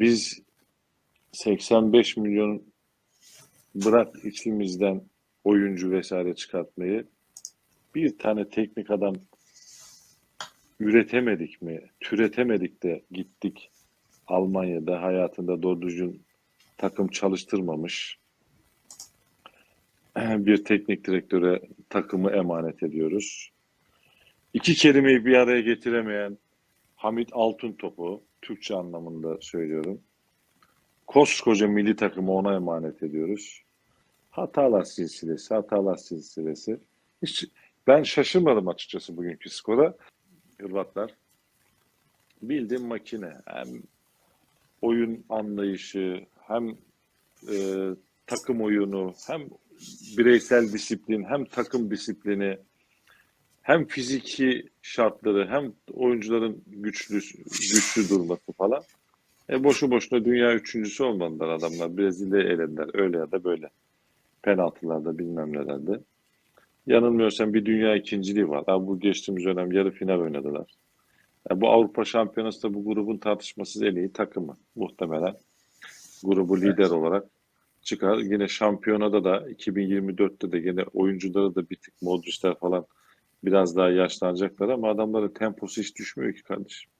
biz 85 milyon bırak içimizden oyuncu vesaire çıkartmayı bir tane teknik adam üretemedik mi? Türetemedik de gittik Almanya'da hayatında doğru takım çalıştırmamış bir teknik direktöre takımı emanet ediyoruz. İki kelimeyi bir araya getiremeyen Hamit Altıntop'u Türkçe anlamında söylüyorum. Koskoca milli takımı ona emanet ediyoruz. Hatalar silsilesi, hatalar silsilesi. Hiç, ben şaşırmadım açıkçası bugünkü skora. Hırvatlar bildiğim makine. Hem oyun anlayışı, hem e, takım oyunu, hem bireysel disiplin, hem takım disiplini, hem fiziki şartları, hem oyuncuların güçlü güçlü durması falan. E boşu boşuna dünya üçüncüsü olmadılar adamlar. Brezilya'yı elediler. Öyle ya da böyle. Penaltılarda bilmem nelerde. Yanılmıyorsam bir dünya ikinciliği var. Abi bu geçtiğimiz dönem yarı final oynadılar. Ya bu Avrupa Şampiyonası da bu grubun tartışmasız en iyi takımı muhtemelen. Grubu lider Evet. olarak çıkar. Yine şampiyonada da 2024'te de yine oyuncuları da bir tık Modric'ler falan biraz daha yaşlanacaklar ama adamların temposu hiç düşmüyor ki kardeşim.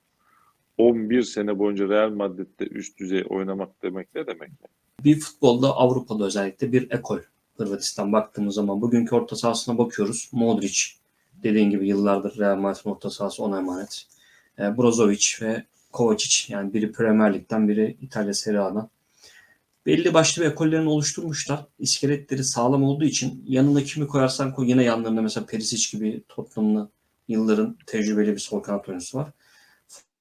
11 sene boyunca Real Madrid'de üst düzey oynamak demek ne demek? Bir futbolda Avrupa'da özellikle bir ekol. Hırvatistan baktığımız zaman bugünkü orta sahasına bakıyoruz. Modric dediğin gibi yıllardır Real Madrid'in orta sahası ona emanet. E, Brozovic ve Kovacic yani biri Premier Lig'den biri İtalya Serie A'dan. Belli başlı ekollerini oluşturmuşlar. İskeletleri sağlam olduğu için yanına kimi koyarsan koy yine yanlarında mesela Perisic gibi Tottenham'lı yılların tecrübeli bir sol kanat oyuncusu var.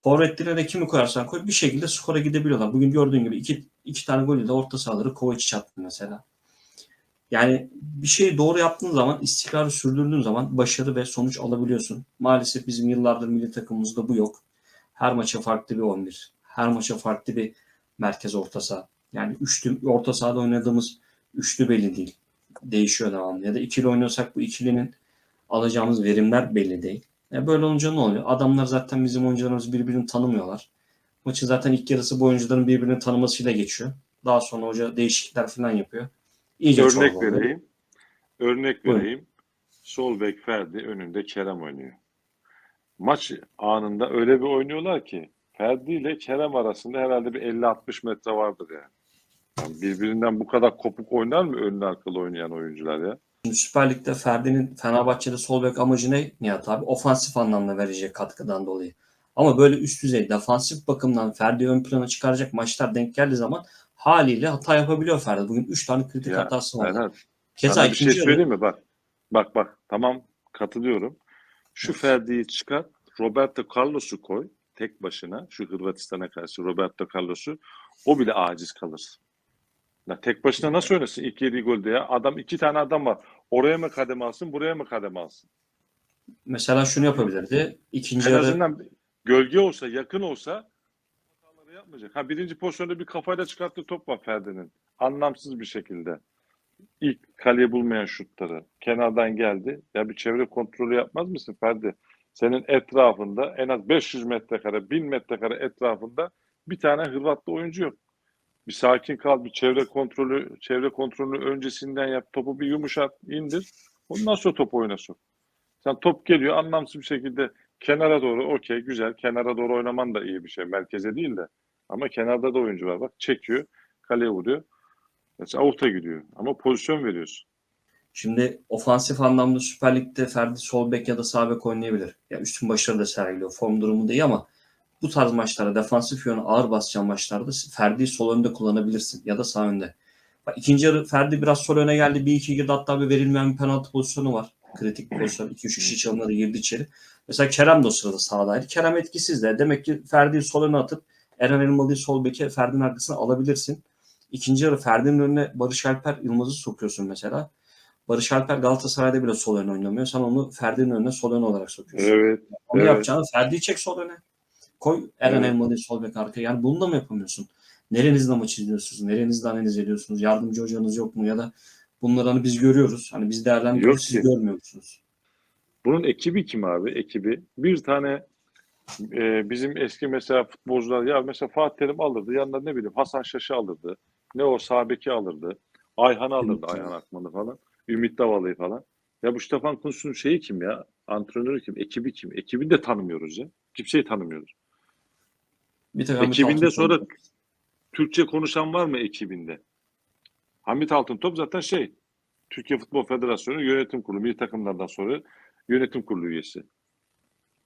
Forvetlerine de kimi koyarsan koy bir şekilde skora gidebiliyorlar. Bugün gördüğün gibi iki, iki tane golü de orta sahaları Kovacic attı mesela. Yani bir şeyi doğru yaptığın zaman, istikrarı sürdürdüğün zaman başarı ve sonuç alabiliyorsun. Maalesef bizim yıllardır milli takımımızda bu yok. Her maça farklı bir 11. Her maça farklı bir merkez orta saha. Yani üçlü orta sahada oynadığımız üçlü belli değil. Değişiyor devamlı. Ya da ikili oynuyorsak bu ikilinin alacağımız verimler belli değil. E böyle olunca ne oluyor? Adamlar zaten bizim oyuncularımız birbirini tanımıyorlar. Maçı zaten ilk yarısı bu oyuncuların birbirini tanımasıyla geçiyor. Daha sonra hoca değişiklikler falan yapıyor. İyice Örnek vereyim. Örnek Buyurun. vereyim. Sol bek Ferdi önünde Kerem oynuyor. Maç anında öyle bir oynuyorlar ki Ferdi ile Kerem arasında herhalde bir 50-60 metre vardır yani. Birbirinden bu kadar kopuk oynar mı önlü arkalı oynayan oyuncular ya? Şimdi Süper Lig'de Ferdi'nin Fenerbahçe'de sol bek amacı ne Nihat abi? Ofansif anlamda verecek katkıdan dolayı. Ama böyle üst düzey defansif bakımdan Ferdi ön plana çıkaracak maçlar denk geldiği zaman haliyle hata yapabiliyor Ferdi. Bugün 3 tane kritik Ya, hatası var. Ferhat, Keza bir şey söyleyeyim mi? Bak, bak, bak. Tamam katılıyorum. Şu Ferdi'yi çıkar, Roberto Carlos'u koy tek başına. Şu Hırvatistan'a karşı Roberto Carlos'u. O bile aciz kalır. Ya tek başına nasıl oynasın ilk yediği golde ya? Adam iki tane adam var. Oraya mı kademe alsın, buraya mı kademe alsın? mesela şunu yapabilirdi. İkinci En yarı azından gölge olsa, yakın olsa hataları yapmayacak. Ha birinci pozisyonda bir kafayla çıkarttığı top var Ferdi'nin. Anlamsız bir şekilde. İlk kaleye bulmayan şutları. Kenardan geldi. Ya bir çevre kontrolü yapmaz mısın Ferdi? Senin etrafında en az 500 metrekare, 1000 metrekare etrafında bir tane Hırvatlı oyuncu yok. Bir sakin kal, bir çevre kontrolü, çevre kontrolünü öncesinden yap. Topu bir yumuşat, indir. Ondan sonra top oyna sok. Sen top geliyor anlamsız bir şekilde kenara doğru okey güzel. Kenara doğru oynaman da iyi bir şey. Merkeze değil de. Ama kenarda da oyuncu var. Bak çekiyor. Kaleye vuruyor. Mesela avuta gidiyor. Ama pozisyon veriyorsun. Şimdi ofansif anlamda Süper Lig'de Ferdi sol bek ya da sağ bek oynayabilir. Ya üstün başarı da sergiliyor. Form durumu değil ama bu tarz maçlarda defansif yönü ağır basacağın maçlarda Ferdi'yi sol önde kullanabilirsin ya da sağ önde. Bak, ikinci yarı Ferdi biraz sol öne geldi. Bir iki girdi hatta bir verilmeyen bir penaltı pozisyonu var. Kritik bir pozisyon. 2-3 kişi çalımları girdi içeri. Mesela Kerem de o sırada sağdaydı. Kerem etkisiz de. Demek ki Ferdi'yi sol öne atıp Eren Elmalı'yı sol beke Ferdi'nin arkasına alabilirsin. İkinci yarı Ferdi'nin önüne Barış Alper Yılmaz'ı sokuyorsun mesela. Barış Alper Galatasaray'da bile sol ön oynamıyor. Sen onu Ferdi'nin önüne sol ön olarak sokuyorsun. Evet. Onu evet. yapacağını Ferdi'yi çek sol öne. Koy Eren Evet. Elmalı'yı sol bek arkaya. Yani bunu da mı yapamıyorsun? Nerenizde maç izliyorsunuz? Nerenizde analiz ediyorsunuz? Yardımcı hocanız yok mu? Ya da bunları hani biz görüyoruz. Hani biz değerlendiriyoruz. Siz ki. görmüyor musunuz? Bunun ekibi kim abi? Ekibi. Bir tane e, bizim eski mesela futbolcular ya mesela Fatih Terim alırdı. Yanında ne bileyim Hasan Şaş'ı alırdı. Ne o Sabek'i alırdı. Ayhan'ı alırdı. Ümit Ayhan Akman'ı falan. Ümit Davalı'yı falan. Ya bu Stefan Kuntz'un şeyi kim ya? Antrenörü kim? Ekibi kim? Ekibini de tanımıyoruz ya. Kimseyi tanımıyoruz. Bir tek Hamit Ekibinde Altıntop- sonra Türkçe konuşan var mı ekibinde? Hamit Altıntop zaten şey Türkiye Futbol Federasyonu Yönetim Kurulu milli takımlardan sonra yönetim kurulu üyesi.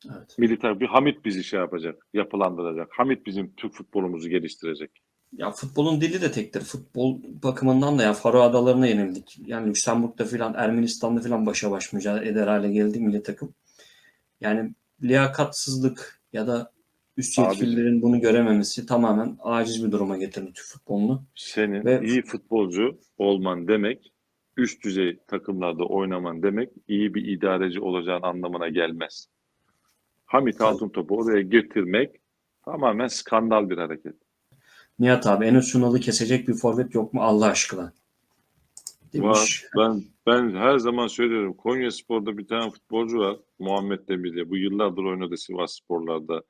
Evet. Milli takım bir Hamit bizi şey yapacak, yapılandıracak. Hamit bizim Türk futbolumuzu geliştirecek. Ya futbolun dili de tektir. Futbol bakımından da ya Faro Adaları'na yenildik. Yani Lüksemburg'da filan Ermenistan'da filan başa baş mücadele eder hale geldi milli takım. Yani liyakatsızlık ya da üst Abi- yetkililerin bunu görememesi tamamen aciz bir duruma getirdi Türk futbolunu. Senin Ve- iyi futbolcu olman demek, üst düzey takımlarda oynaman demek, iyi bir idareci olacağın anlamına gelmez. Hamit Tabii. Altıntop'u oraya getirmek tamamen skandal bir hareket. Nihat abi Enes Ünal'ı kesecek bir forvet yok mu Allah aşkına? Demiş. Var. Ben ben her zaman söylüyorum. Konya Spor'da bir tane futbolcu var. Muhammed Demir diye. Bu yıllardır oynadı Sivas Sporlar'da.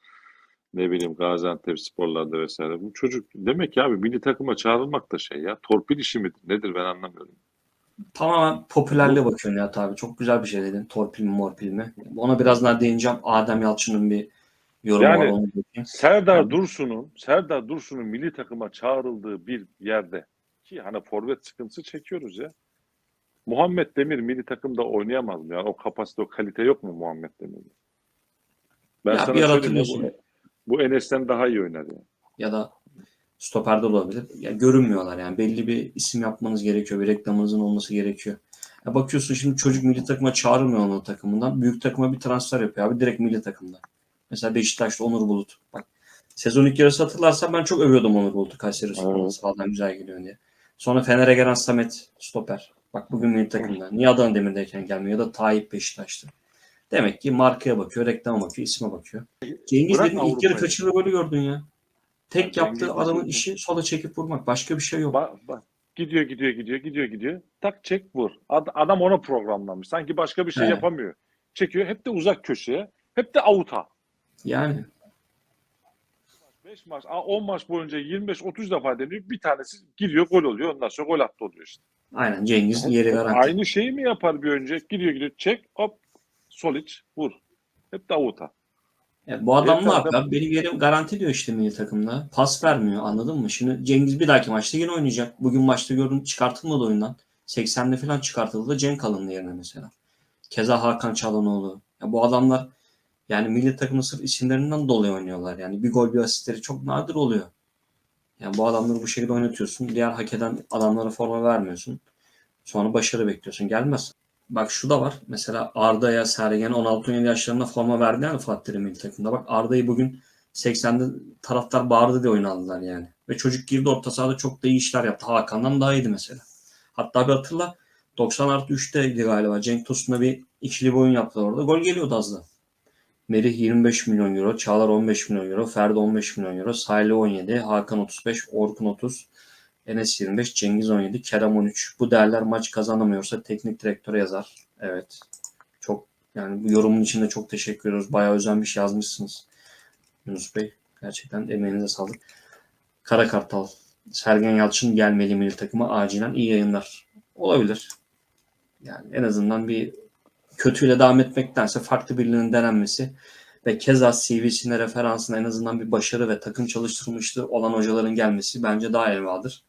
Ne bileyim Gaziantep Sporlar'da vesaire. Bu çocuk demek ki abi milli takıma çağrılmak da şey ya. Torpil işi midir? Nedir ben anlamıyorum. Tamamen popülerliğe bakıyor Nihat abi. Çok güzel bir şey dedin. Torpil mi morpil mi? Ona biraz daha değineceğim. Adem Yalçın'ın bir yorumu Yani- var. Onu bakayım. Serdar Abi. Dursun'un Serdar Dursun'un milli takıma çağrıldığı bir yerde ki hani forvet sıkıntısı çekiyoruz ya. Muhammed Demir milli takımda oynayamaz mı? Yani o kapasite, o kalite yok mu Muhammed Demir'de? Ben Ya sana bir ya, hatırlıyorsun. Bu, Enes'ten daha iyi oynar ya. ya da stoperde olabilir. Ya görünmüyorlar yani. Belli bir isim yapmanız gerekiyor. Bir reklamınızın olması gerekiyor. Ya bakıyorsun şimdi çocuk milli takıma çağrılmıyor onun takımından. Büyük takıma bir transfer yapıyor abi. Direkt milli takımda. Mesela Beşiktaş'ta Onur Bulut. Bak sezon ilk yarısı hatırlarsan ben çok övüyordum Onur Bulut'u Kayseri Spor'da. Sağdan güzel geliyor diye. Sonra Fener'e gelen Samet stoper. Bak bugün milli takımda. Niye Adana Demir'deyken gelmiyor ya da Tayyip Beşiktaş'ta. Demek ki markaya bakıyor, reklama bakıyor, isme bakıyor. Cengiz Bırak dedim ilk yarı kaçırdı golü gördün ya. Tek Ya yaptığı adamın işi sola çekip vurmak. Başka bir şey yok. Bak, bak. Gidiyor gidiyor gidiyor gidiyor gidiyor. Tak çek vur. Ad- adam ona programlanmış. Sanki başka bir şey He. yapamıyor. Çekiyor hep de uzak köşeye. Hep de avuta. Yani 5 maç, 10 maç boyunca 25-30 defa deniyor. Bir tanesi giriyor gol oluyor. Ondan sonra gol attı oluyor işte. aynen Cengiz yeri garanti. Aynı şeyi mi yapar bir önce? Gidiyor gidiyor çek hop soliç vur. Hep de avuta. Ya bu adam ne yapıyor? Benim yerim garanti diyor işte milli takımda. Pas vermiyor anladın mı? Şimdi Cengiz bir dahaki maçta yine oynayacak. Bugün maçta gördüm çıkartılmadı oyundan. 80'de falan çıkartıldı. Cenk alındı yerine mesela. Keza Hakan Çalhanoğlu. Ya bu adamlar yani milli takımın sırf isimlerinden dolayı oynuyorlar. Yani bir gol bir asistleri çok nadir oluyor. Yani bu adamları bu şekilde oynatıyorsun. Diğer hak eden adamlara forma vermiyorsun. Sonra başarı bekliyorsun. Gelmez. Bak şu da var. Mesela Arda'ya Sergen 16-17 yaşlarında forma verdi yani Fatih Terim milli takımda. Bak Arda'yı bugün 80'de taraftar bağırdı diye oyuna aldılar yani. Ve çocuk girdi orta sahada çok da iyi işler yaptı. Hakan'dan daha iyiydi mesela. Hatta bir hatırla 90 artı 3'teydi galiba. Cenk Tosun'la bir ikili bir oyun yaptılar orada. Gol geliyordu az da. Merih 25 milyon euro, Çağlar 15 milyon euro, Ferdi 15 milyon euro, Salih 17, Hakan 35, Orkun 30, Enes 25, Cengiz 17, Kerem 13. Bu değerler maç kazanamıyorsa teknik direktöre yazar. Evet. Çok yani bu yorumun için de çok teşekkür ediyoruz. Bayağı özenmiş yazmışsınız. Yunus Bey. Gerçekten emeğinize sağlık. Kara Kartal. Sergen Yalçın gelmeli milli takıma acilen iyi yayınlar. Olabilir. Yani en azından bir kötüyle devam etmektense farklı birinin denenmesi ve keza CV'sine referansına en azından bir başarı ve takım çalıştırmışlığı olan hocaların gelmesi bence daha elvadır.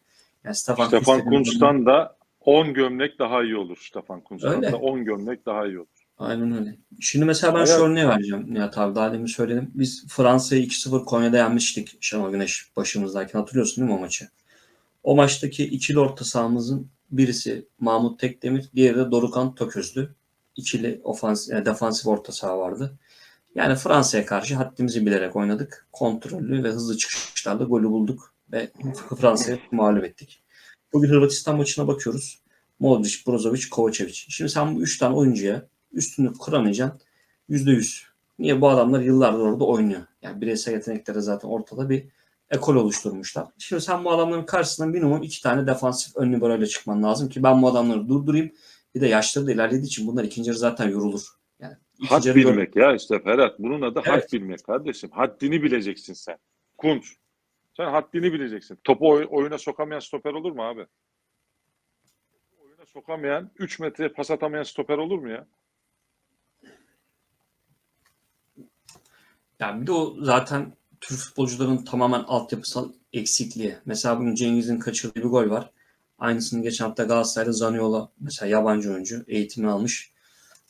Yani Stefan, Stefan Kuntz'tan da 10 gömlek daha iyi olur. Stefan Kuntz'tan da 10 gömlek daha iyi olur. Aynen öyle. Şimdi mesela ben şu Evet. örneği vereceğim Nihat abi. Daha demin söyledim. Biz Fransa'yı 2-0 Konya'da yenmiştik Şenol Güneş başımızdayken. Hatırlıyorsun değil mi o maçı? O maçtaki ikili orta sahamızın birisi Mahmut Tekdemir, diğeri de Dorukan Töközlü. İkili ofans, e, defansif orta saha vardı. Yani Fransa'ya karşı haddimizi bilerek oynadık. Kontrollü ve hızlı çıkışlarla golü bulduk ve Fransa'yı mağlup ettik. Bugün Hırvatistan maçına bakıyoruz. Modric, Brozovic, Kovacevic. Şimdi sen bu üç tane oyuncuya üstünlük kuramayacaksın. Yüzde yüz. Niye bu adamlar yıllardır orada oynuyor? Yani bireysel yetenekleri zaten ortada bir ekol oluşturmuşlar. Şimdi sen bu adamların karşısına minimum iki tane defansif ön liberoyla çıkman lazım ki ben bu adamları durdurayım. Bir de yaşları da ilerlediği için bunlar ikinci yarı zaten yorulur. Yani gör- bilmek ya işte Ferhat. Bunun adı Evet. bilmek kardeşim. Haddini bileceksin sen. Kunç. Sen haddini bileceksin. Topu oy- oyuna sokamayan stoper olur mu abi? Oyuna sokamayan, 3 metreye pas atamayan stoper olur mu ya? Yani bir de o zaten Türk futbolcuların tamamen altyapısal eksikliği. Mesela bugün Cengiz'in kaçırdığı bir gol var. Aynısını geçen hafta Galatasaray'da Zaniola mesela yabancı oyuncu eğitimini almış.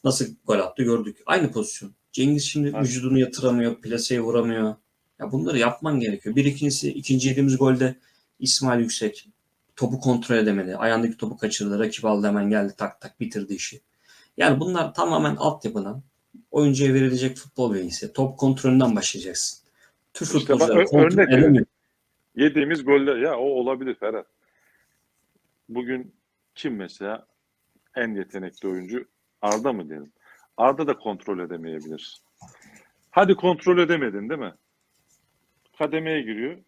Nasıl gol attı gördük. Aynı pozisyon. Cengiz şimdi Evet. vücudunu yatıramıyor, plaseye vuramıyor. Ya bunları yapman gerekiyor. Bir ikincisi ikinci yediğimiz golde İsmail Yüksek topu kontrol edemedi. Ayağındaki topu kaçırdı. Rakip aldı hemen geldi tak tak bitirdi işi. Yani bunlar tamamen altyapıdan oyuncuya verilecek futbol bilgisi. Top kontrolünden başlayacaksın. Türk İşte futbolcular bak, kontrol örnek edemiyor. Yediğimiz goller ya o olabilir Ferhat. Bugün kim mesela en yetenekli oyuncu? Arda mı diyelim? Arda da kontrol edemeyebilir. Hadi kontrol edemedin değil mi? Kademeye giriyor.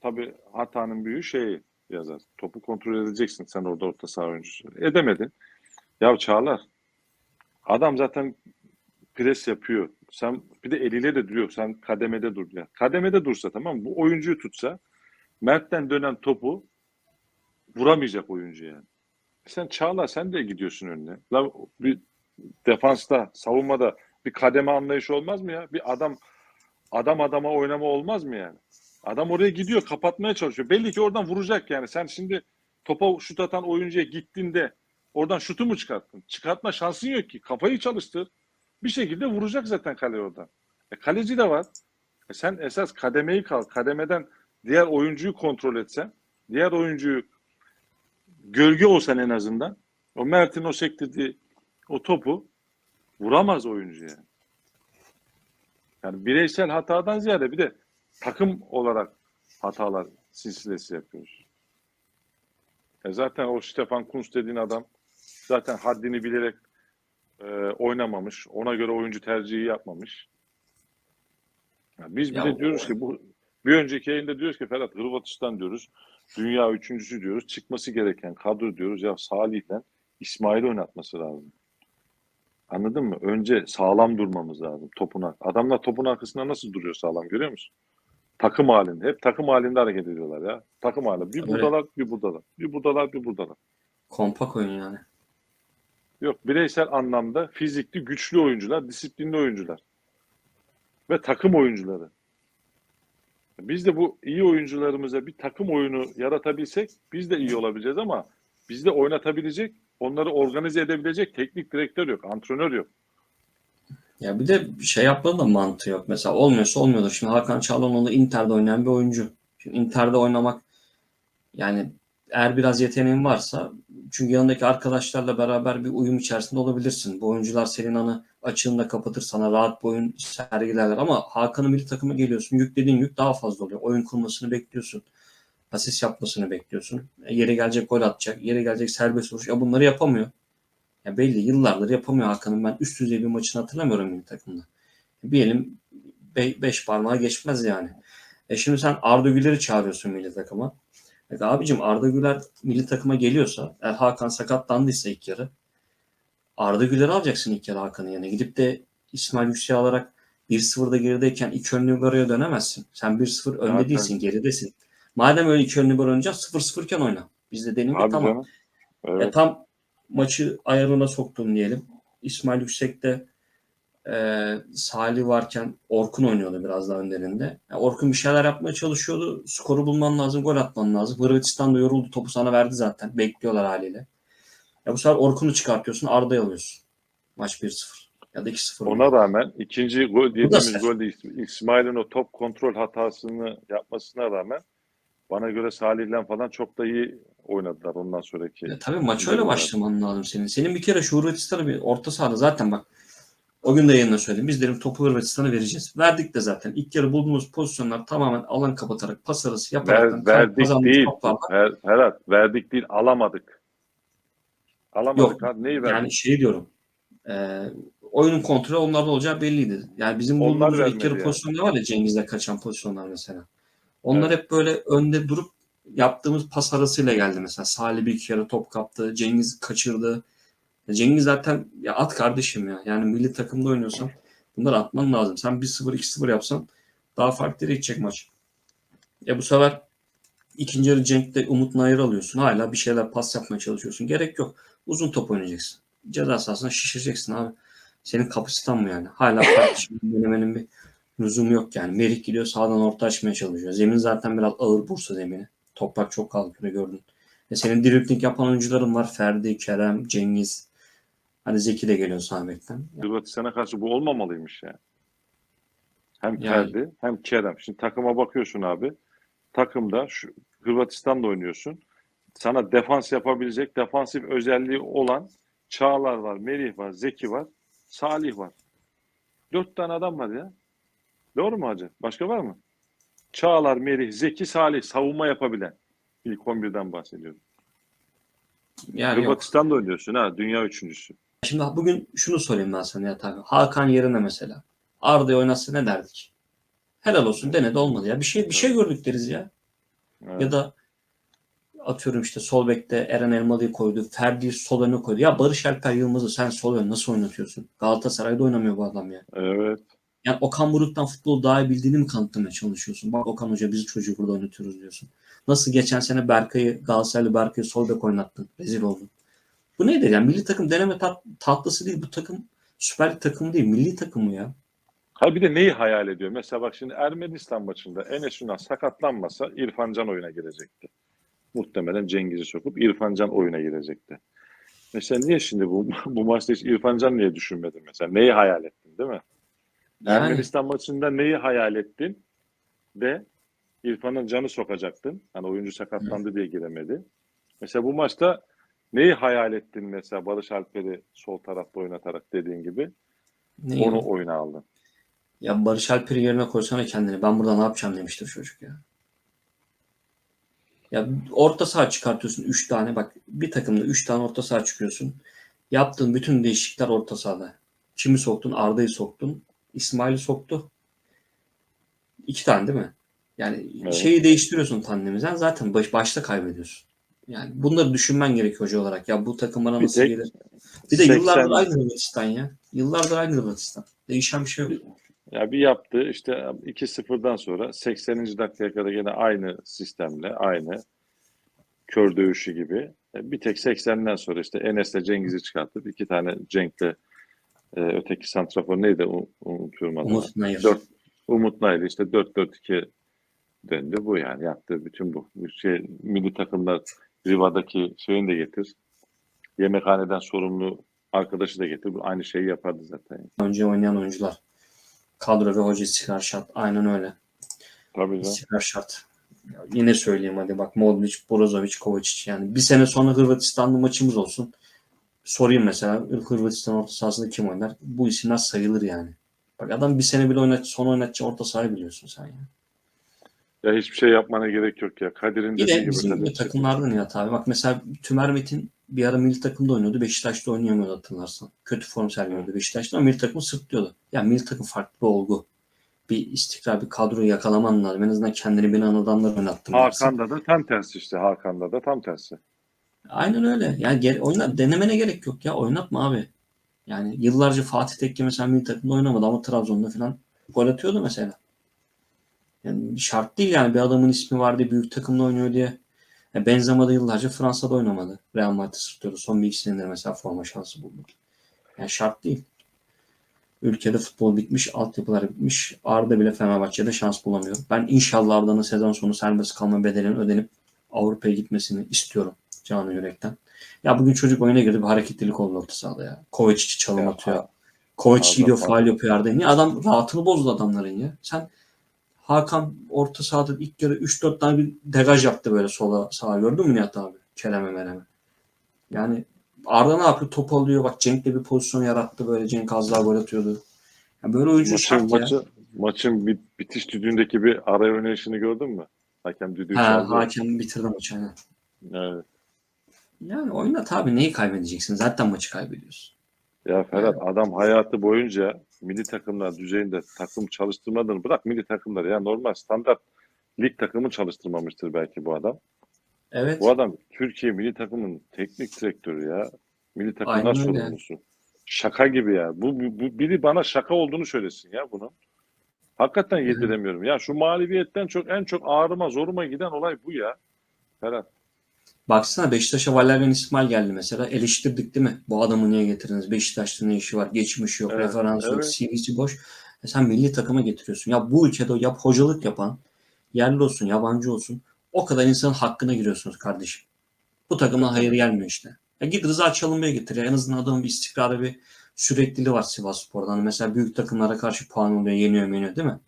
Tabii hatanın büyüğü şey yazar. Topu kontrol edeceksin sen orada orta saha oyuncusu. Edemedin. Ya Çağlar adam zaten pres yapıyor. Sen bir de eliyle de duruyor. Sen kademede dur ya. Kademede dursa tamam? Bu oyuncuyu tutsa Mert'ten dönen topu vuramayacak oyuncu yani. Sen Çağla sen de gidiyorsun önüne. Lan bir defansta, savunmada bir kademe anlayışı olmaz mı ya? Bir adam adam adama oynama olmaz mı yani? Adam oraya gidiyor, kapatmaya çalışıyor. Belli ki oradan vuracak yani. Sen şimdi topa şut atan oyuncuya gittiğinde oradan şutu mu çıkarttın? Çıkartma şansın yok ki. Kafayı çalıştır. Bir şekilde vuracak zaten kale oradan. E, kaleci de var. E, sen esas kademeyi kal. Kademeden diğer oyuncuyu kontrol etsen, diğer oyuncuyu gölge olsan en azından o Mert'in o sektirdiği o topu vuramaz oyuncu yani. Yani bireysel hatadan ziyade bir de takım olarak hatalar silsilesi yapıyoruz. E zaten o Stefan Kunz dediğin adam zaten haddini bilerek e, oynamamış. Ona göre oyuncu tercihi yapmamış. Yani biz bir Ya de o- diyoruz ki bu bir önceki yayında diyoruz ki Ferhat Hırvatistan diyoruz. Dünya üçüncüsü diyoruz. Çıkması gereken kadro diyoruz. Ya Salih'le İsmail oynatması lazım. Anladın mı? Önce sağlam durmamız lazım topun ar- Adamlar topun arkasında nasıl duruyor sağlam görüyor musun? Takım halinde. Hep takım halinde hareket ediyorlar ya. Takım halinde. Bir Öyle. buradalar, bir buradalar. Bir buradalar, bir buradalar. Kompak oyun yani. Yok bireysel anlamda fizikli, güçlü oyuncular, disiplinli oyuncular. Ve takım oyuncuları. Biz de bu iyi oyuncularımıza bir takım oyunu yaratabilsek biz de iyi olabileceğiz ama bizde oynatabilecek, onları organize edebilecek teknik direktör yok, antrenör yok. Ya bir de şey yapmanın da mantığı yok. Mesela olmuyorsa olmuyordur. Şimdi Hakan Çalhanoğlu Inter'de oynayan bir oyuncu. Şimdi Inter'de oynamak yani eğer biraz yeteneğin varsa çünkü yanındaki arkadaşlarla beraber bir uyum içerisinde olabilirsin. Bu oyuncular senin hani açığını da kapatır sana rahat bir oyun sergilerler ama Hakan'ın milli takıma geliyorsun. Yüklediğin yük daha fazla oluyor. Oyun kurmasını bekliyorsun. Asist yapmasını bekliyorsun. E, yere gelecek gol atacak. Yere gelecek serbest vuruş. Ya bunları yapamıyor. Ya belli yıllardır yapamıyor Hakan'ın. Ben üst düzey bir maçını hatırlamıyorum milli takımda. Bir elim be- beş parmağı geçmez yani. E şimdi sen Arda Güler'i çağırıyorsun milli takıma. E abicim Arda Güler milli takıma geliyorsa eğer Hakan sakatlandıysa ilk yarı Arda Güler'i alacaksın ilk yarı Hakan'ın yanına. Gidip de İsmail Yüksek'i alarak 1-0'da gerideyken iki önlü araya dönemezsin. Sen 1-0 önde değilsin, geridesin. Madem öyle iki önlü bir oynayacağız 0-0 iken oyna. Biz de deneyim Abi tamam. canım. E, Evet. tam maçı ayarına soktun diyelim. İsmail Yüksek'te e, Salih varken Orkun oynuyordu biraz daha önlerinde. Yani Orkun bir şeyler yapmaya çalışıyordu. Skoru bulman lazım, gol atman lazım. Hırvatistan da yoruldu. Topu sana verdi zaten. Bekliyorlar haliyle. Ya bu sefer Orkun'u çıkartıyorsun. Arda'yı alıyorsun. Maç 1-0. Ya da 2-0. Ona rağmen ikinci gol golde İs- İsmail'in o top kontrol hatasını yapmasına rağmen bana göre Salih'le falan çok da iyi oynadılar ondan sonraki. Ya tabii maç öyle başlaman lazım senin. Senin bir kere şu Hırvatistan'ı bir orta sahada zaten bak o gün de yayında söyledim. Biz dedim topu Hırvatistan'a vereceğiz. Verdik de zaten. İlk yarı bulduğumuz pozisyonlar tamamen alan kapatarak, pas arası yaparak Ver, verdik değil. Her, Ferhat verdik değil alamadık. Alamadık Yok, abi. Neyi verdik? Yani şey diyorum. E, oyunun kontrolü onlarda olacağı belliydi. Yani bizim bulduğumuz ilk yarı yani. pozisyonlar var ya Cengiz'le kaçan pozisyonlar mesela. Onlar Evet. hep böyle önde durup yaptığımız pas arasıyla geldi mesela. Salih bir iki kere top kaptı. Cengiz kaçırdı. Cengiz zaten ya at kardeşim ya. Yani milli takımda oynuyorsan bunları atman lazım. Sen 1-0 2-0 yapsan daha farklı yere gidecek maç. Ya bu sefer ikinci yarı Cenk'te Umut Nayır alıyorsun. Hala bir şeyler pas yapmaya çalışıyorsun. Gerek yok. Uzun top oynayacaksın. Ceza sahasına şişireceksin abi. Senin kapasiten mı yani? Hala farklı denemenin bir lüzumu yok yani. Merih gidiyor sağdan orta açmaya çalışıyor. Zemin zaten biraz ağır Bursa zemini. Toprak çok kalkıyor gördün. E senin dribling yapan oyuncuların var. Ferdi, Kerem, Cengiz. Hani Zeki de geliyor. Ya, Hırvatistan'a karşı bu olmamalıymış yani. Hem Yani- Ferdi hem Kerem. Şimdi takıma bakıyorsun abi. Takımda şu Hırvatistan'da oynuyorsun. Sana defans yapabilecek defansif özelliği olan Çağlar var, Melih var, Zeki var, Salih var. Dört tane adam var ya. Doğru mu hacı? Başka var mı? Çağlar, Melih, Zeki, Salih savunma yapabilen. İlk 11'den bahsediyorum. yani. Hırvatistan'da oynuyorsun ha. Dünya üçüncüsü. Şimdi bugün şunu sorayım ben sana ya tabii. Hakan yerine mesela. Arda'yı oynatsa ne derdik? Helal olsun denedi olmadı ya. Bir şey bir şey gördük deriz ya. Evet. Ya da atıyorum işte sol bekte Eren Elmalı'yı koydu. Ferdi sol öne koydu. Ya Barış Alper Yılmaz'ı sen sol ön nasıl oynatıyorsun? Galatasaray'da oynamıyor bu adam ya. Evet. Yani Okan Buruk'tan futbolu daha iyi bildiğini mi kanıtlamaya çalışıyorsun? Bak Okan Hoca biz çocuğu burada oynatıyoruz diyorsun. Nasıl geçen sene Berkay'ı Galatasaraylı Berkay'ı sol bek oynattın. Rezil oldun. Bu nedir yani? Milli takım deneme tat, tatlısı değil. Bu takım Süper Lig takımı değil. Milli takımı ya. Ha bir de neyi hayal ediyor? Mesela bak şimdi Ermenistan maçında Enes Ünal sakatlanmasa İrfan Can oyuna girecekti. Muhtemelen Cengiz'i sokup İrfan Can oyuna girecekti. Mesela niye şimdi bu bu maçta hiç İrfan Can niye düşünmedin mesela? Neyi hayal ettin değil mi? Yani Ermenistan maçında neyi hayal ettin de İrfan'ın canı sokacaktın. Hani oyuncu sakatlandı diye giremedi. Mesela bu maçta neyi hayal ettin mesela Barış Alper'i sol tarafta oynatarak dediğin gibi ne onu oyuna aldın. Ya Barış Alper'i yerine koysana kendini. Ben burada ne yapacağım demiştir çocuk ya. Ya orta saha çıkartıyorsun 3 tane. Bak bir takımda 3 tane orta saha çıkıyorsun. Yaptığın bütün değişiklikler orta sahada. Kimi soktun? Arda'yı soktun. İsmail'i soktu. İki tane değil mi? Yani Evet. şeyi değiştiriyorsun tandemizden zaten baş, başta kaybediyorsun. Yani bunları düşünmen gerekiyor hoca olarak. Ya bu takım bana Bir nasıl tek gelir? Bir de 80 yıllardır aynı Hırvatistan ya. Yıllardır aynı Hırvatistan. Değişen bir şey yok. Ya bir yaptı işte 2-0'dan sonra 80. dakikaya kadar yine aynı sistemle aynı kör dövüşü gibi. E, Bir tek 80'den sonra işte Enes'le Cengiz'i çıkartıp iki tane Cenk'le e, öteki santrafor neydi U- unutuyorum adını. Umut Nayır. Dört, Umut Naylı işte 4-4-2 döndü bu yani yaptığı bütün bu. Bu Şey, milli takımlar Riva'daki şeyini de getir. Yemekhaneden sorumlu arkadaşı da getir. Aynı şeyi yapardı zaten. önce oynayan oyuncular. Kadro ve hoca istikrar şart. Aynen öyle. Tabii canım. İstikrar şart. Ya yine söyleyeyim hadi bak Modric, Brozovic, Kovacic yani bir sene sonra Hırvatistan'da maçımız olsun. Sorayım mesela Hırvatistan orta sahasında kim oynar? Bu isimler sayılır yani. Bak adam bir sene bile oynat, son oynatacağı orta sahayı biliyorsun sen ya. Ya hiçbir şey yapmana gerek yok ya. Kadir'in dediği de gibi bizim Kadir. takımlardan Nihat abi. Bak mesela Tümer Metin bir ara milli takımda oynuyordu. Beşiktaş'ta oynayamıyordu hatırlarsan. Kötü form sergiliyordu Beşiktaş'ta ama milli takımı sırtlıyordu. Yani milli takım farklı bir olgu. Bir istikrar, bir kadroyu yakalaman lazım. En azından kendini bilen adamlar oynattın. dersin. Hakan'da da tam tersi işte. Hakan'da da tam tersi. Aynen öyle. Yani gel, oyna, denemene gerek yok ya. Oynatma abi. Yani yıllarca Fatih Tekke mesela milli takımda oynamadı ama Trabzon'da falan gol atıyordu mesela. Yani şart değil yani bir adamın ismi vardı büyük takımda oynuyor diye. Ya Benzema da yıllarca Fransa'da oynamadı. Real Madrid sırtlıyordu. Son bir iki mesela forma şansı buldu. Yani şart değil. Ülkede futbol bitmiş, altyapılar bitmiş. Arda bile Fenerbahçe'de şans bulamıyor. Ben inşallah Arda'nın sezon sonu serbest kalma bedelinin ödenip Avrupa'ya gitmesini istiyorum canı yürekten. Ya bugün çocuk oyuna girdi bir hareketlilik oldu orta sahada ya. Kovacic çalım Ya, atıyor. Kovacic gidiyor faal yapıyor Arda'ya. Niye? Adam rahatını bozdu adamların ya. Sen Hakan orta sahada ilk yarı 3-4 tane bir degaj yaptı böyle sola sağa. Gördün mü Nihat abi? Kerem'e mereme. Yani Arda ne yapıyor? Top alıyor. Bak Cenk de bir pozisyon yarattı böyle. Cenk az daha gol atıyordu. Ya böyle oyuncu Maçın, şart ya. maçı, maçın bit- bitiş düdüğündeki bir araya oynayışını gördün mü? Hakem düdüğü Ha, çaldı. hakem bitirdi maçı. Evet. Yani oynat abi. Neyi kaybedeceksin? Zaten maçı kaybediyorsun. Ya Ferhat adam hayatı boyunca milli takımlar düzeyinde takım çalıştırmadığını bırak milli takımları ya normal standart lig takımı çalıştırmamıştır belki bu adam. Evet. Bu adam Türkiye milli takımının teknik direktörü ya. Milli takımlar Aynen öyle. sorumlusu. Şaka gibi ya. Bu, bu, bu- biri bana şaka olduğunu söylesin ya bunu. Hakikaten yediremiyorum. Ya şu mağlubiyetten çok en çok ağrıma zoruma giden olay bu ya. Ferhat. Baksana Beşiktaş'a Valerian İsmail geldi mesela. Eleştirdik değil mi? Bu adamı niye getirdiniz? Beşiktaş'ta ne işi var? Geçmiş yok, Evet, referans yok. CV'si boş. E sen milli takıma getiriyorsun. Ya bu ülkede yap hocalık yapan, yerli olsun, yabancı olsun. O kadar insanın hakkına giriyorsunuz kardeşim. Bu takıma hayır gelmiyor işte. Ya git Rıza Çalınbay'a getir. Ya. En azından adamın bir istikrarı bir sürekliliği var Sivasspor'dan. Hani mesela büyük takımlara karşı puan oluyor, yeniyor, yeniyor değil mi?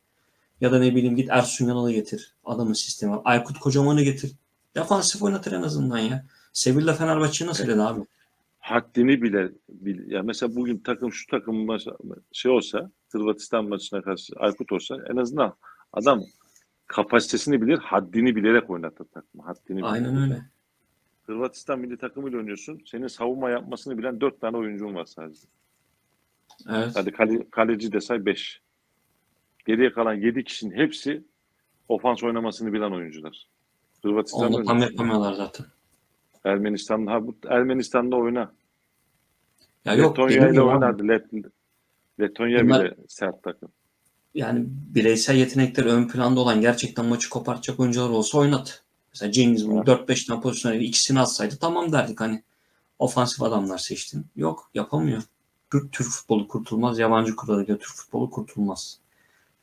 Ya da ne bileyim git Ersun Yanal'ı getir. Adamın sistemi var. Aykut Kocaman'ı getir. Defansif oynatır en azından ya. Sevilla Fenerbahçe nasıl dedi abi? haddini bile bil. Ya mesela bugün takım şu takım maçı, şey olsa Hırvatistan maçına karşı Aykut olsa en azından adam kapasitesini bilir, haddini bilerek oynatır takımı. Haddini bilir. Aynen öyle. Hırvatistan milli takımıyla oynuyorsun. Senin savunma yapmasını bilen dört tane oyuncun var sadece. Evet. Hadi kale, kaleci de say beş. Geriye kalan yedi kişinin hepsi ofans oynamasını bilen oyuncular. Hırvatistan'da Onu tam yapamıyorlar zaten. Ermenistan'da, ha, bu Ermenistan'da oyna. Ya yok Letonya ile oynardı. Let, Letonya Bunlar- bile sert takım. yani bireysel yetenekleri ön planda olan gerçekten maçı kopartacak oyuncular olsa oynat. Mesela Cengiz bunu Evet. 4-5 tane pozisyon ikisini atsaydı tamam derdik hani ofansif adamlar seçtin. Yok yapamıyor. Türk, Türk futbolu kurtulmaz. Yabancı kuralıyla Türk futbolu kurtulmaz.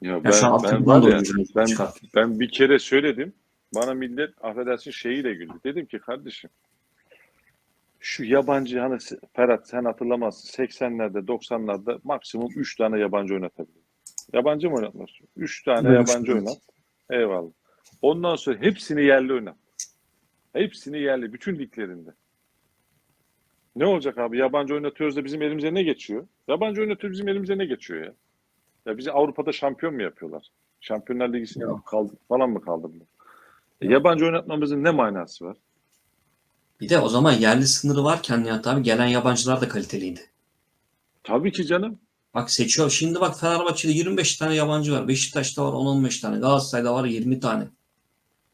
Ya Ya ben, şu an ben altyapıdan da var ya, oyuncuları ben, ben bir kere söyledim. Bana millet affedersin şeyiyle güldü. Dedim ki kardeşim şu yabancı hani Ferhat sen hatırlamazsın 80'lerde 90'larda maksimum 3 tane yabancı oynatabilir. Yabancı mı oynatmaz? 3 tane Böyle yabancı şey. oynat. Eyvallah. Ondan sonra hepsini yerli oynat. Hepsini yerli. Bütün liglerinde. Ne olacak abi? Yabancı oynatıyoruz da bizim elimize ne geçiyor? Yabancı oynatıyoruz bizim elimize ne geçiyor ya? Ya bizi Avrupa'da şampiyon mu yapıyorlar? Şampiyonlar Ligi'sine Yok. kaldı, falan mı kaldırdılar? Yabancı oynatmamızın ne manası var? Bir de o zaman yerli sınırı varken Nihat abi gelen yabancılar da kaliteliydi. Tabii ki canım. Bak seçiyor. Şimdi bak Fenerbahçe'de 25 tane yabancı var. Beşiktaş'ta var 10-15 tane. Galatasaray'da var 20 tane.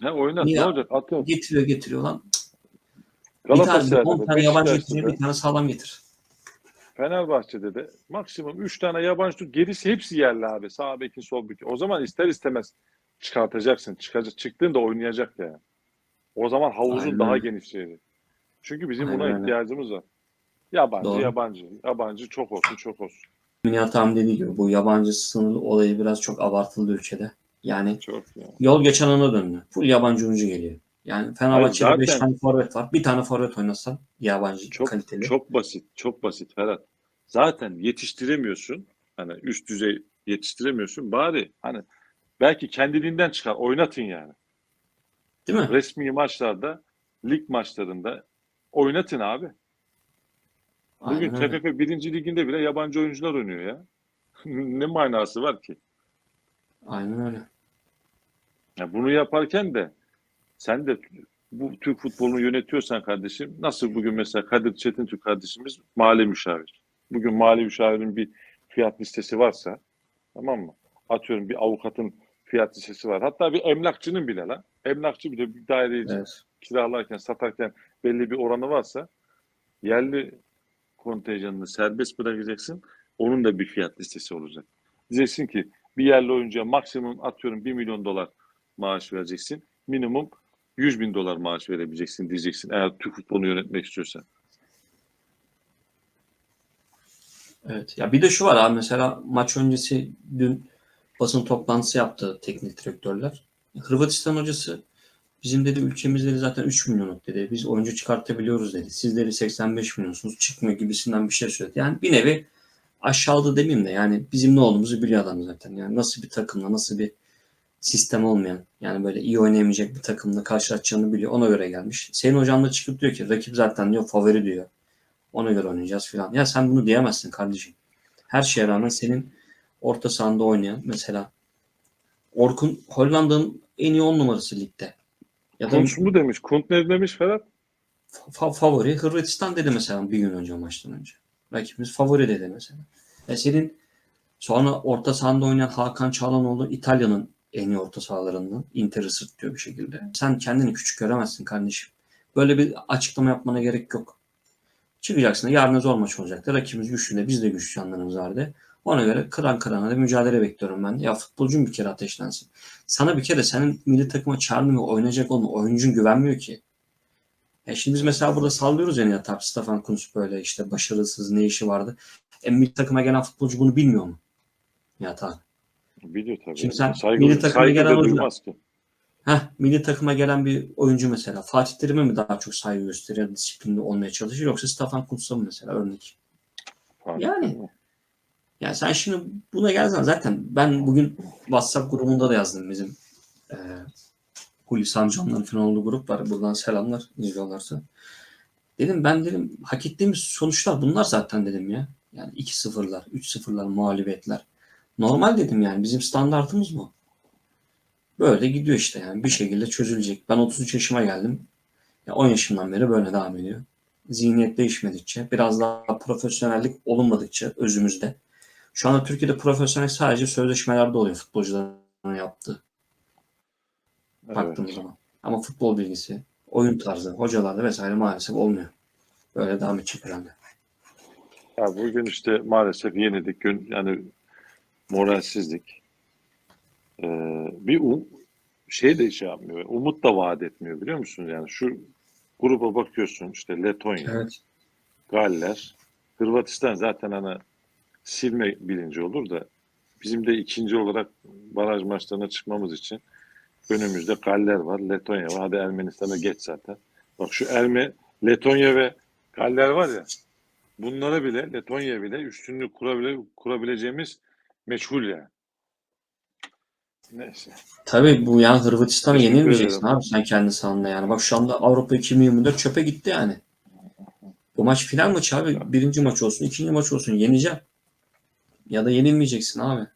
Ne oynat Niye? ne olacak? Atıyorum. Getiriyor getiriyor lan. Bir tane, Galatasaray'da 10 da, tane yabancı da, bir tane sağlam getir. Fenerbahçe'de de maksimum 3 tane yabancı tut. Gerisi hepsi yerli abi. Sağ bekin, sol bekin. O zaman ister istemez çıkartacaksın. Çıkacak. Çıktığında oynayacak yani. O zaman havuzun Aynen daha genişleyecek. Çünkü bizim Aynen buna ihtiyacımız var. Yabancı, Doğru. yabancı. Yabancı çok olsun, çok olsun. Nihat abi dediği gibi bu yabancı sınırı olayı biraz çok abartıldı ülkede. Yani Çok ya. yol geçen ana döndü. Full yabancı oyuncu geliyor. Yani Fenerbahçe'de Hayır, 5 zaten- tane forvet var. Bir tane forvet oynasan yabancı Çok kaliteli. çok basit, çok basit Ferhat. Zaten yetiştiremiyorsun. Hani üst düzey yetiştiremiyorsun. Bari hani belki kendiliğinden çıkar, oynatın yani. Değil mi? Resmi maçlarda, lig maçlarında oynatın abi. Bugün Aynen öyle. TFF 1. liginde bile yabancı oyuncular oynuyor ya. ne manası var ki? Aynen öyle. Ya bunu yaparken de sen de bu Türk futbolunu yönetiyorsan kardeşim nasıl bugün mesela Kadir Çetintürk kardeşimiz mali müşavir. Bugün mali müşavirin bir fiyat listesi varsa tamam mı? Atıyorum bir avukatın fiyat listesi var. Hatta bir emlakçının bile lan. Emlakçı bile bir daireyi Evet. kiralarken satarken belli bir oranı varsa yerli kontenjanını serbest bırakacaksın. Onun da bir fiyat listesi olacak. Diyeceksin ki bir yerli oyuncuya maksimum atıyorum 1 milyon dolar maaş vereceksin. Minimum 100 bin dolar maaş verebileceksin diyeceksin eğer Türk futbolunu yönetmek istiyorsan. Evet. Ya bir de şu var abi mesela maç öncesi dün basın toplantısı yaptı teknik direktörler. Hırvatistan hocası bizim dedi ülkemizde de zaten 3 milyonluk dedi. Biz oyuncu çıkartabiliyoruz dedi. Sizleri 85 milyonsunuz çıkmıyor gibisinden bir şey söyledi. Yani bir nevi aşağıladı demeyeyim de yani bizim ne olduğumuzu biliyor adam zaten. Yani nasıl bir takımla nasıl bir sistem olmayan yani böyle iyi oynayamayacak bir takımla karşılaşacağını biliyor. Ona göre gelmiş. Senin hocan da çıkıp diyor ki rakip zaten diyor favori diyor. Ona göre oynayacağız filan. Ya sen bunu diyemezsin kardeşim. Her şeye rağmen senin orta sahanda oynayan mesela Orkun Hollanda'nın en iyi 10 numarası ligde. Ya da Kunt mu demiş? Kunt ne demiş Ferhat? fa- favori Hırvatistan dedi mesela bir gün önce maçtan önce. Rakibimiz favori dedi mesela. Ya senin sonra orta sahanda oynayan Hakan Çalhanoğlu İtalya'nın en iyi orta sahalarından. Inter'i sırtlıyor bir şekilde. Sen kendini küçük göremezsin kardeşim. Böyle bir açıklama yapmana gerek yok. Çıkacaksın. Yarın zor maç olacaktı. Rakibimiz güçlü de biz de güçlü canlarımız vardı. Ona göre kıran kırana da mücadele bekliyorum ben. Ya futbolcun bir kere ateşlensin. Sana bir kere senin milli takıma ve oynayacak olan oyuncun güvenmiyor ki. Ya şimdi biz mesela burada sallıyoruz ya ya tabii Stefan Kuntz böyle işte başarısız ne işi vardı. E, milli takıma gelen futbolcu bunu bilmiyor mu? Ya tabii. Biliyor tabii. Şimdi sen saygı, milli takıma saygı gelen ki. Heh, milli takıma gelen bir oyuncu mesela Fatih Terim'e mi daha çok saygı gösteriyor, disiplinli olmaya çalışır yoksa Stefan Kuntz'a mı mesela örnek? Fark Yani. etmiyor. Yani sen şimdi buna gelsen zaten ben bugün WhatsApp grubunda da yazdım bizim e, Hulusi amcamların falan olduğu grup var. Buradan selamlar izliyorlarsa. Dedim ben dedim hak ettiğimiz sonuçlar bunlar zaten dedim ya. Yani 2-0'lar, 3-0'lar mağlubiyetler. Normal dedim yani bizim standartımız bu. Böyle gidiyor işte yani bir şekilde çözülecek. Ben 33 yaşıma geldim. Ya 10 yaşımdan beri böyle devam ediyor. Zihniyet değişmedikçe, biraz daha profesyonellik olunmadıkça özümüzde. Şu anda Türkiye'de profesyonel sadece sözleşmelerde oluyor futbolcuların yaptığı Evet. baktığımız zaman. Ama futbol bilgisi, oyun tarzı, hocalarda vesaire maalesef olmuyor. Böyle devam edecek herhalde. Ya bugün işte maalesef yenildik. Gün yani moralsizlik. Ee, bir um, şey de şey yapmıyor. Umut da vaat etmiyor biliyor musun? Yani şu gruba bakıyorsun işte Letonya, Evet. Galler, Hırvatistan zaten hani silme bilinci olur da bizim de ikinci olarak baraj maçlarına çıkmamız için önümüzde Galler var, Letonya var. Hadi Ermenistan'a geç zaten. Bak şu Erme, Letonya ve Galler var ya bunlara bile Letonya bile üstünlük kurabile, kurabileceğimiz meçhul yani. Neyse. Tabii bu yani Hırvatistan'a yenilmeyeceksin abi sen kendi sahanda yani. Bak şu anda Avrupa 2024 çöpe gitti yani. Bu maç final maçı abi. Birinci maç olsun, ikinci maç olsun yeneceksin. Ya da yenilmeyeceksin abi.